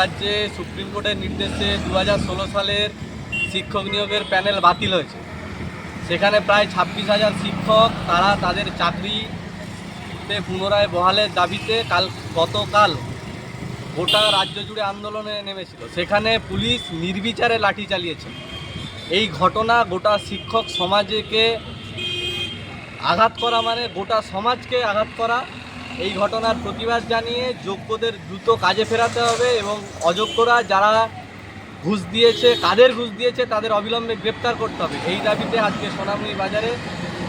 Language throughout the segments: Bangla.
রাজ্যে সুপ্রিম কোর্টের নির্দেশে দু হাজার ষোলো সালের শিক্ষক নিয়োগের প্যানেল বাতিল হয়েছে। সেখানে প্রায় ছাব্বিশ হাজার শিক্ষক তারা তাদের চাকরিতে পুনরায় বহালের দাবিতে কাল গতকাল গোটা রাজ্য জুড়ে আন্দোলনে নেমেছিল। সেখানে পুলিশ নির্বিচারে লাঠি চালিয়েছে। এই ঘটনা গোটা শিক্ষক সমাজকে আঘাত করা মানে গোটা সমাজকে আঘাত করা এই ঘটনার প্রতিবাদ জানিয়ে যোগ্যদের দ্রুত কাজে ফেরাতে হবে এবং অযোগ্যরা যারা ঘুষ দিয়েছে, কাদের ঘুষ দিয়েছে তাদের অবিলম্বে গ্রেপ্তার করতে হবে। এই দাবিতে আজকে সোনামুড়ি বাজারে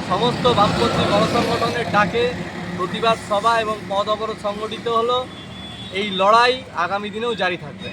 সমস্ত বামপন্থী গণসংগঠনের ডাকে প্রতিবাদ সভা এবং পদ অবরোধ সংগঠিত হলো। এই লড়াই আগামী দিনেও জারি থাকবে।